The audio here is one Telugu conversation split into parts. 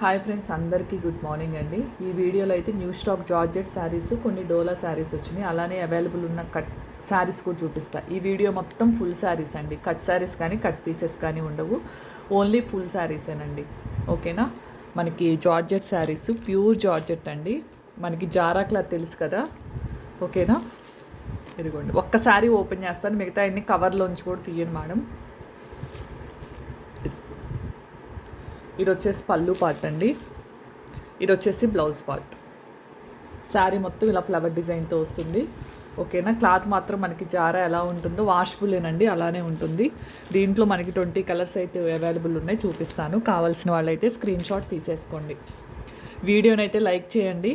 హాయ్ ఫ్రెండ్స్ అందరికీ గుడ్ మార్నింగ్ అండి. ఈ వీడియోలో అయితే న్యూ స్టాక్ జార్జెట్ శారీస్ కొన్ని డోలా శారీస్ వచ్చినాయి. అలానే అవైలబుల్ ఉన్న కట్ శారీస్ కూడా చూపిస్తా. ఈ వీడియో మొత్తం ఫుల్ శారీస్ అండి. కట్ శారీస్ కానీ కట్ పీసెస్ కానీ ఉండవు. ఓన్లీ ఫుల్ శారీసేనండి ఓకేనా మనకి జార్జెట్ శారీస్ ప్యూర్ జార్జెట్ అండి. మనకి జారా క్లాత్ తెలుసు కదా? ఓకేనా ఇదిగోండి. ఒక్క శారీ ఓపెన్ చేస్తాను. మిగతా అన్ని కవర్లోంచి కూడా తీయను మేడం ఇది వచ్చేసి పళ్ళు పార్ట్ అండి. ఇది వచ్చేసి బ్లౌజ్ పార్ట్. శారీ మొత్తం ఇలా ఫ్లవర్ డిజైన్తో వస్తుంది. ఓకేనా? క్లాత్ మాత్రం మనకి జారా ఎలా ఉంటుందో వాష్బులేనండి అలానే ఉంటుంది. దీంట్లో మనకి ట్వంటీ కలర్స్ అయితే అవైలబుల్ ఉన్నాయి చూపిస్తాను. కావాల్సిన వాళ్ళైతే స్క్రీన్ షాట్ తీసేసుకోండి. వీడియోనైతే లైక్ చేయండి.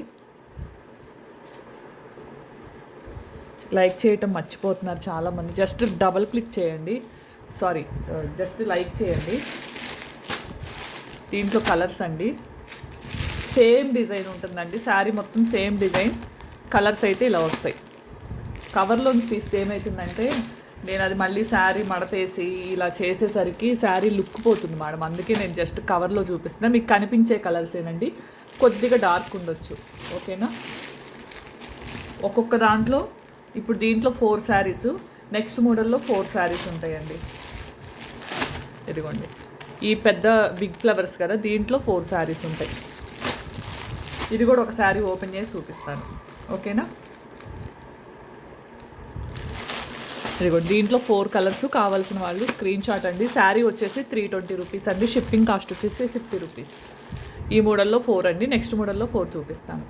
లైక్ చేయటం మర్చిపోతున్నారు చాలామంది. జస్ట్ డబల్ క్లిక్ చేయండి. సారీ జస్ట్ లైక్ చేయండి. దీంట్లో కలర్స్ అండి. సేమ్ డిజైన్ ఉంటుందండి. శారీ మొత్తం సేమ్ డిజైన్. కలర్స్ అయితే ఇలా వస్తాయి. కవర్లోంచి తీస్తే ఏమవుతుందంటే నేను అది మళ్ళీ శారీ మడతేసి ఇలా చేసేసరికి శారీ లుక్ పోతుంది మేడం. అందుకే నేను జస్ట్ కవర్లో చూపిస్తున్నా. మీకు కనిపించే కలర్స్ ఏనండి. కొద్దిగా డార్క్ ఉండొచ్చు. ఓకేనా? ఒక్కొక్క దాంట్లో ఇప్పుడు దీంట్లో ఫోర్ శారీస్. నెక్స్ట్ మోడల్లో ఫోర్ శారీస్ ఉంటాయండి. ఇదిగోండి. ఈ పెద్ద బిగ్ ఫ్లవర్స్ కదా దీంట్లో ఫోర్ శారీస్ ఉంటాయి. ఇది కూడా ఒక శారీ ఓపెన్ చేసి చూపిస్తాను. ఓకేనా ఇదిగో దీంట్లో ఫోర్ కలర్స్ కావాల్సిన వాళ్ళు స్క్రీన్ షాట్ అండి. శారీ వచ్చేసి త్రీ ట్వంటీ రూపీస్ అండి. షిప్పింగ్ కాస్ట్ వచ్చేసి ఫిఫ్టీ రూపీస్ ఈ మోడల్లో ఫోర్ అండి. నెక్స్ట్ మోడల్లో ఫోర్ చూపిస్తాను.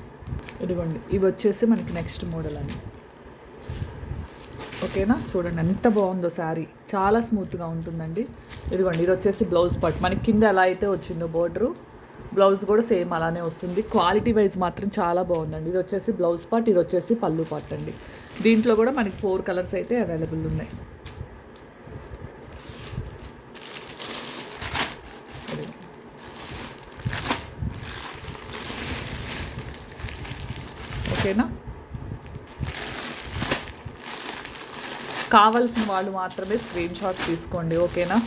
ఇదిగోండి ఇవి వచ్చేసి మనకి నెక్స్ట్ మోడల్ అండి. ఓకేనా చూడండి ఎంత బాగుందో శారీ చాలా స్మూత్గా ఉంటుందండి. ఇదిగోండి ఇది వచ్చేసి బ్లౌజ్ పార్ట్ మనకి కింద ఎలా అయితే వచ్చిందో బోర్డరు బ్లౌజ్ కూడా సేమ్ అలానే వస్తుంది. క్వాలిటీ వైజ్ మాత్రం చాలా బాగుందండి. ఇది వచ్చేసి బ్లౌజ్ పార్ట్ ఇది వచ్చేసి పళ్ళు పార్ట్ అండి. దీంట్లో కూడా మనకి ఫోర్ కలర్స్ అయితే అవైలబుల్ ఉన్నాయి. ఓకేనా? కావాల్సిన వాళ్ళు మాత్రమే స్క్రీన్ షాట్ తీసుకోండి. ఓకేనా?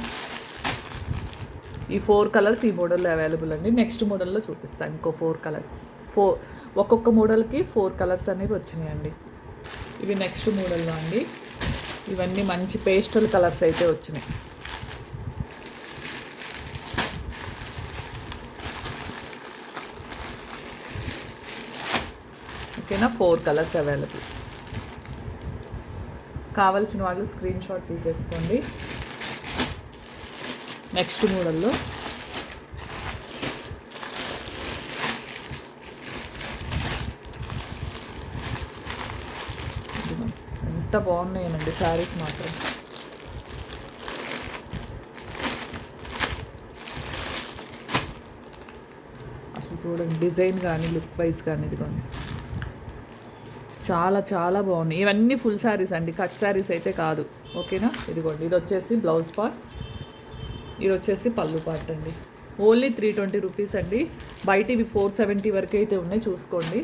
ఈ ఫోర్ కలర్స్ ఈ మోడల్లో అవైలబుల్ అండి. నెక్స్ట్ మోడల్లో చూపిస్తాను ఇంకో ఫోర్ కలర్స్. ఫోర్ ఒక్కొక్క మోడల్కి ఫోర్ కలర్స్ అనేవి వచ్చినాయండి. ఇవి నెక్స్ట్ మోడల్లో అండి. ఇవన్నీ మంచి పేస్టల్ కలర్స్ అయితే వచ్చినాయి. ఓకేనా? Four colours available. కావలసిన వాళ్ళు స్క్రీన్ షాట్ తీసేసుకోండి. నెక్స్ట్ మోడల్లో. ఎంత బాగున్నాయనండి శారీస్ మాత్రం. అసలు చూడండి డిజైన్ కానీ లుక్ వైజ్ కానీ ఇదిగోండి. చాలా చాలా బాగున్నాయి. ఇవన్నీ ఫుల్ శారీస్ అండి. కట్ శారీస్ అయితే కాదు. ఓకేనా? ఇదిగోండి ఇది వచ్చేసి బ్లౌజ్ పార్ట్. ఇది వచ్చేసి పళ్ళు పార్ట్ అండి. ఓన్లీ త్రీ ట్వంటీ రూపీస్ అండి. బయట ఇవి ఫోర్ సెవెంటీ వరకు అయితే ఉన్నాయి చూసుకోండి.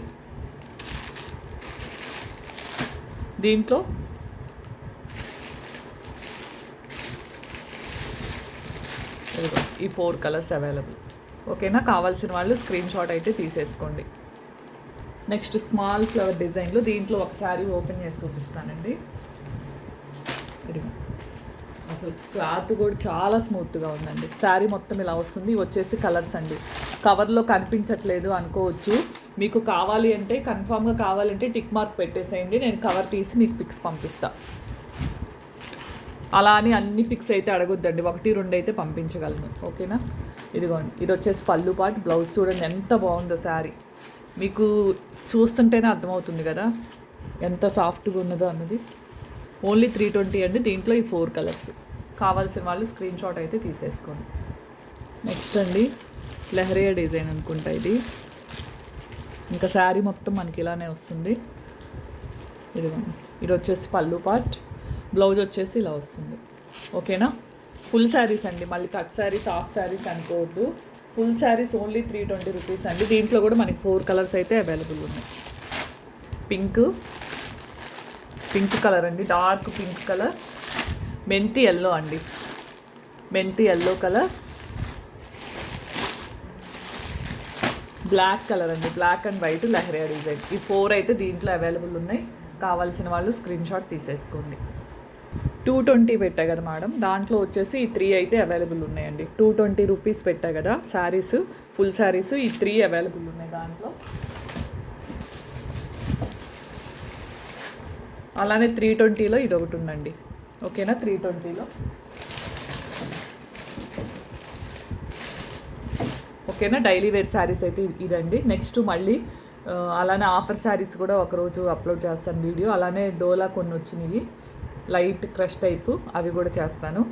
దీంట్లో ఈ ఫోర్ కలర్స్ అవైలబుల్ ఓకేనా? కావాల్సిన వాళ్ళు స్క్రీన్ షాట్ అయితే తీసేసుకోండి. నెక్స్ట్ స్మాల్ ఫ్లవర్ డిజైన్లో దీంట్లో ఒకసారి ఓపెన్ చేసి చూపిస్తానండి. ఇదిగో. అసలు క్లాత్ కూడా చాలా స్మూత్గా ఉందండి. శారీ మొత్తం ఇలా వస్తుంది. వచ్చేసి కలర్స్ అండి. కవర్లో కనిపించట్లేదు అనుకోవచ్చు. మీకు కావాలి అంటే కన్ఫామ్గా కావాలంటే టిక్ మార్క్ పెట్టేసేయండి. నేను కవర్ తీసి మీకు పిక్స్ పంపిస్తా. అలా అని అన్ని పిక్స్ అయితే అడగొద్దండి. ఒకటి రెండు అయితే పంపించగలను. ఓకేనా? ఇదిగోండి. ఇది వచ్చేసి పళ్ళు పాటు బ్లౌజ్ చూడండి. ఎంత బాగుందో శారీ. మీకు చూస్తుంటేనే అర్థమవుతుంది కదా. ఎంత సాఫ్ట్గా ఉన్నదో అన్నది. ఓన్లీ త్రీ ట్వంటీ అండి. దీంట్లో ఈ ఫోర్ కలర్స్. కావాల్సిన వాళ్ళు స్క్రీన్ షాట్ అయితే తీసేసుకోండి. నెక్స్ట్ అండి లెహరియా డిజైన్ అనుకుంటా ఇది. ఇంకా శారీ మొత్తం మనకి ఇలానే వస్తుంది. ఇది ఇది వచ్చేసి పళ్ళు పార్ట్ బ్లౌజ్ వచ్చేసి ఇలా వస్తుంది. ఓకేనా ఫుల్ శారీస్ అండి మళ్ళీ కట్ శారీస్ హాఫ్ శారీస్ అనుకోవద్దు. Full saris only three twenty rupees అండి. దీంట్లో కూడా మనకి ఫోర్ కలర్స్ అయితే అవైలబుల్ ఉన్నాయి. పింక్ పింక్ కలర్ అండి డార్క్ పింక్ కలర్ మెంతి ఎల్లో అండి. మెంతి ఎల్లో కలర్. బ్లాక్ కలర్ అండి. Black and white lehariya design. ఈ ఫోర్ అయితే దీంట్లో అవైలబుల్ ఉన్నాయి. కావాల్సిన వాళ్ళు స్క్రీన్ షాట్ తీసేసుకోండి. టూ ట్వంటీ పెట్టా కదా మేడం. దాంట్లో వచ్చేసి ఈ త్రీ అయితే అవైలబుల్ ఉన్నాయండి. టూ ట్వంటీ రూపీస్ పెట్టా కదా శారీస్ ఫుల్ శారీస్ ఈ త్రీ అవైలబుల్ ఉన్నాయి దాంట్లో. అలానే త్రీ ట్వంటీలో ఇది ఒకటి ఉందండి. ఓకేనా? త్రీ ట్వంటీలో ఓకేనా? డైలీ వేర్ శారీస్ అయితే ఇదండి. నెక్స్ట్ మళ్ళీ అలానే ఆఫర్ శారీస్ కూడా ఒకరోజు అప్లోడ్ చేస్తాను వీడియో. అలానే డోలా కొన్ని వచ్చినాయి. లైట్ క్రష్ టైపు అవి కూడా చేస్తాను.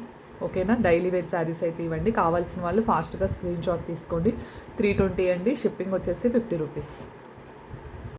ఓకేనా? డైలీ వేర్ శారీస్ అయితే ఇవ్వండి. కావాల్సిన వాళ్ళు ఫాస్ట్గా స్క్రీన్ షాట్ తీసుకోండి. త్రీ ట్వంటీ అండి. షిప్పింగ్ వచ్చేసి ఫిఫ్టీ రూపీస్.